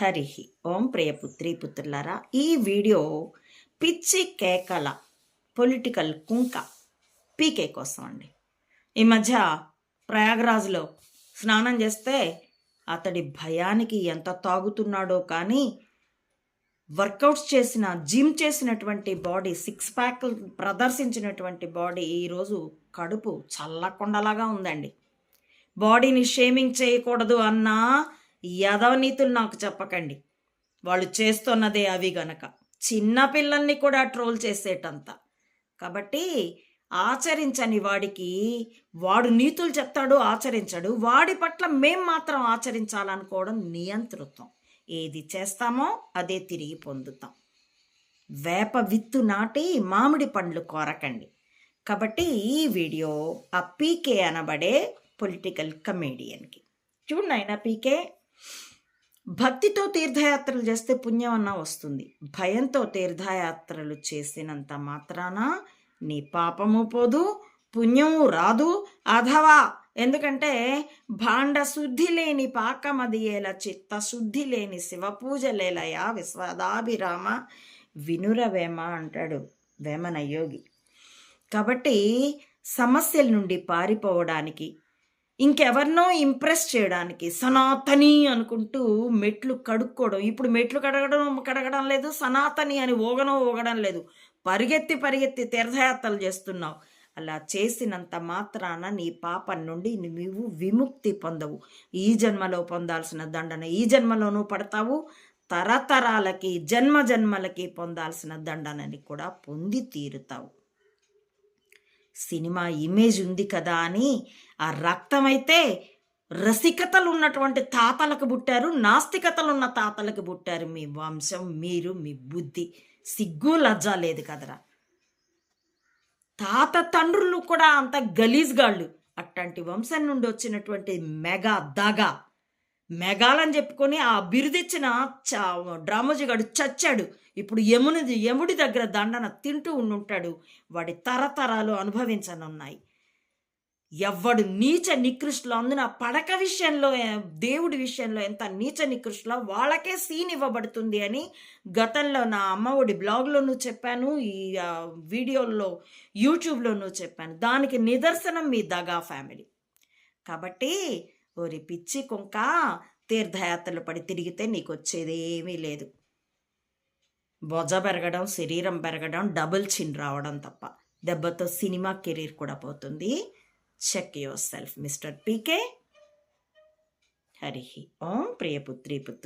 హరి ఓం ప్రియపుత్రి పుత్రులారా ఈ వీడియో పిచ్చి కేకల పొలిటికల్ కుంక పీకే కోసం అండి. ఈ మధ్య ప్రయాగరాజ్లో స్నానం చేస్తే అతడి భయానికి ఎంత తాగుతున్నాడో కానీ వర్కౌట్స్ చేసిన జిమ్ చేసినటువంటి బాడీ సిక్స్ ప్యాక్ ప్రదర్శించినటువంటి బాడీ ఈరోజు కడుపు చల్లకొండలాగా ఉందండి. బాడీని షేమింగ్ చేయకూడదు అన్నా యాదవ నీతులు నాకు చెప్పకండి. వాళ్ళు చేస్తున్నదే అవి గనక. చిన్న పిల్లల్ని కూడా ట్రోల్ చేసేటంత. కాబట్టి ఆచరించని వాడికి వాడు నీతులు చెప్తాడు ఆచరించడు. వాడి పట్ల మేం మాత్రం ఆచరించాలనుకోవడం నియంతృత్వం. ఏది చేస్తామో అదే తిరిగి పొందుతాం. వేప విత్తు నాటి మామిడి పండ్లు కోరకండి. కాబట్టి ఈ వీడియో ఆ పీకే అనబడే పొలిటికల్ కమేడియన్కి. చూడండి ఆయన పీకే భక్తితో తీర్థయాత్రలు చేస్తే పుణ్యం అన్న వస్తుంది. భయంతో తీర్థయాత్రలు చేసినంత మాత్రాన నీ పాపము పోదు పుణ్యము రాదు అధవా. ఎందుకంటే భాండ శుద్ధి లేని పాకమదియేల చిత్త శుద్ధి లేని శివపూజ లేలయ విశ్వదాభిరామ వినురవేమ అంటాడు వేమన యోగి. కాబట్టి సమస్యల నుండి పారిపోవడానికి ఇంకెవరినో ఇంప్రెస్ చేయడానికి సనాతని అనుకుంటూ మెట్లు కడుక్కోవడం. ఇప్పుడు మెట్లు కడగడం కడగడం లేదు సనాతని అని ఊగడం ఊగడం లేదు. పరిగెత్తి పరిగెత్తి తీర్థయాత్రలు చేస్తున్నావు. అలా చేసినంత మాత్రాన నీ పాపం నుండి నీవు విముక్తి పొందవు. ఈ జన్మలో పొందాల్సిన దండన ఈ జన్మలోనూ పడతావు. తరతరాలకి జన్మ జన్మలకి పొందాల్సిన దండనని కూడా పొంది తీరుతావు. సినిమా ఇమేజ్ ఉంది కదా అని ఆ రక్తమైతే రసికతలు ఉన్నటువంటి తాతలకు పుట్టారు నాస్తికతలు ఉన్న తాతలకు పుట్టారు. మీ వంశం మీరు మీ బుద్ధి సిగ్గు లజ్జ లేదు కదరా. తాత తండ్రులు కూడా అంత గలీజ్గాళ్ళు. అట్లాంటి వంశం నుండి వచ్చినటువంటి మెగా దగా. మెగాలని చెప్పుకొని ఆ బిరుదిచ్చిన డ్రామోజీగాడు చచ్చాడు. ఇప్పుడు యమునిది యముడి దగ్గర దండన తింటూ ఉండుంటాడు. వాడి తరతరాలు అనుభవించనున్నాయి. ఎవ్వడు నీచ నికృష్టిలో అందున పడక విషయంలో దేవుడి విషయంలో ఎంత నీచ నికృష్టులో వాళ్ళకే సీన్ ఇవ్వబడుతుంది అని గతంలో నా అమ్మఒడి బ్లాగ్లోనూ చెప్పాను ఈ వీడియోల్లో యూట్యూబ్లోనూ చెప్పాను. దానికి నిదర్శనం మీ దగా ఫ్యామిలీ. కాబట్టి ఓరి పిచ్చి కుంక తీర్థయాత్రలు పడి తిరిగితే నీకు వచ్చేది ఏమీ లేదు. బొజ పెరగడం శరీరం పెరగడం డబుల్ చిన్ రావడం తప్ప. దెబ్బతో సినిమా కెరీర్ కూడా పోతుంది. Check your self mister PK. Hari Om ప్రియపుత్రి పుత్ర